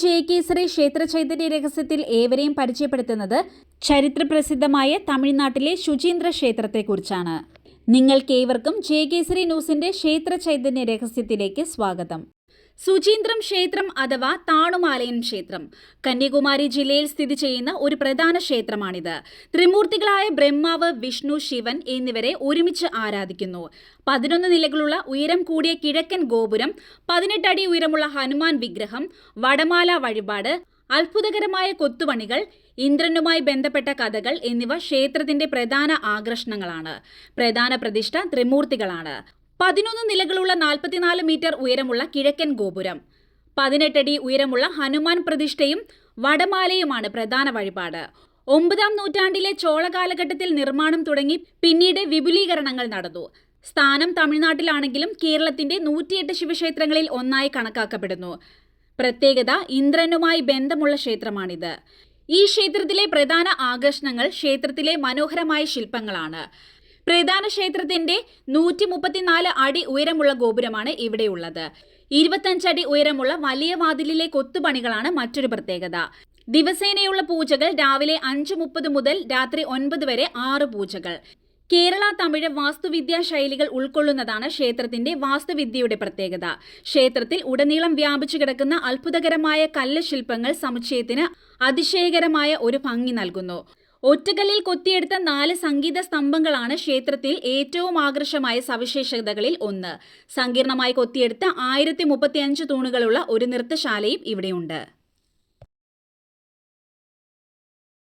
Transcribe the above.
ജയകേസരി ക്ഷേത്ര ചൈതന്യ രഹസ്യത്തിൽ ഏവരെയും പരിചയപ്പെടുത്തുന്നത് ചരിത്രപ്രസിദ്ധമായ തമിഴ്നാട്ടിലെ ശുചീന്ദ്ര ക്ഷേത്രത്തെക്കുറിച്ചാണ്. നിങ്ങൾക്കേവർക്കും ജയകേസരി ന്യൂസിന്റെ ക്ഷേത്ര ചൈതന്യ രഹസ്യത്തിലേക്ക് സ്വാഗതം. സുചീന്ദ്രം ക്ഷേത്രം അഥവാ താണുമാലയൻ ക്ഷേത്രം. കന്യാകുമാരി ജില്ലയിൽ സ്ഥിതി ചെയ്യുന്ന ഒരു പ്രധാന ക്ഷേത്രമാണിത്. ത്രിമൂർത്തികളായ ബ്രഹ്മാവ് വിഷ്ണു ശിവൻ എന്നിവരെ ഒരുമിച്ച് ആരാധിക്കുന്നു. പതിനൊന്ന് നിലകളുള്ള ഉയരം കൂടിയ കിഴക്കൻ ഗോപുരം പതിനെട്ടടി ഉയരമുള്ള ഹനുമാൻ വിഗ്രഹം വടമാല വഴിപാട് അത്ഭുതകരമായ കൊത്തുപണികൾ ഇന്ദ്രനുമായി ബന്ധപ്പെട്ട കഥകൾ എന്നിവ ക്ഷേത്രത്തിന്റെ പ്രധാന ആകർഷണങ്ങളാണ്. പ്രധാന പ്രതിഷ്ഠ ത്രിമൂർത്തികളാണ്. പതിനൊന്ന് നിലകളുള്ള നാൽപ്പത്തിനാല് മീറ്റർ ഉയരമുള്ള കിഴക്കൻ ഗോപുരം. പതിനെട്ടടി ഉയരമുള്ള ഹനുമാൻ പ്രതിഷ്ഠയും വടമാലയുമാണ് പ്രധാന വഴിപാട്. ഒമ്പതാം നൂറ്റാണ്ടിലെ ചോള കാലഘട്ടത്തിൽ നിർമ്മാണം തുടങ്ങി പിന്നീട് വിപുലീകരണങ്ങൾ നടന്നു. സ്ഥാനം തമിഴ്നാട്ടിലാണെങ്കിലും കേരളത്തിന്റെ നൂറ്റിയെട്ട് ശിവക്ഷേത്രങ്ങളിൽ ഒന്നായി കണക്കാക്കപ്പെടുന്നു. പ്രത്യേകത ഇന്ദ്രനുമായി ബന്ധമുള്ള ക്ഷേത്രമാണിത്. ഈ ക്ഷേത്രത്തിലെ പ്രധാന ആകർഷണങ്ങൾ ക്ഷേത്രത്തിലെ മനോഹരമായ ശില്പങ്ങളാണ്. പ്രധാന ക്ഷേത്രത്തിന്റെ നൂറ്റി മുപ്പത്തിനാല് അടി ഉയരമുള്ള ഗോപുരമാണ് ഇവിടെയുള്ളത്. ഇരുപത്തഞ്ചടി ഉയരമുള്ള വലിയ വാതിലിലെ കൊത്തുപണികളാണ് മറ്റൊരു പ്രത്യേകത. ദിവസേനയുള്ള പൂജകൾ രാവിലെ അഞ്ച് മുപ്പത് മുതൽ രാത്രി ഒൻപത് വരെ ആറ് പൂജകൾ. കേരള തമിഴ് വാസ്തുവിദ്യാ ശൈലികൾ ഉൾക്കൊള്ളുന്നതാണ് ക്ഷേത്രത്തിന്റെ വാസ്തുവിദ്യയുടെ പ്രത്യേകത. ക്ഷേത്രത്തിൽ ഉടനീളം വ്യാപിച്ചു കിടക്കുന്ന അത്ഭുതകരമായ കല്ല് ശില്പങ്ങൾ സമുച്ചയത്തിന് അതിശയകരമായ ഒരു ഭംഗി നൽകുന്നു. ഒറ്റക്കല്ലിൽ കൊത്തിയെടുത്ത നാല് സംഗീത സ്തംഭങ്ങളാണ് ക്ഷേത്രത്തിൽ ഏറ്റവും ആകർഷമായ സവിശേഷതകളിൽ ഒന്ന്. സങ്കീർണമായി കൊത്തിയെടുത്ത ആയിരത്തി തൂണുകളുള്ള ഒരു നൃത്തശാലയും ഇവിടെയുണ്ട്.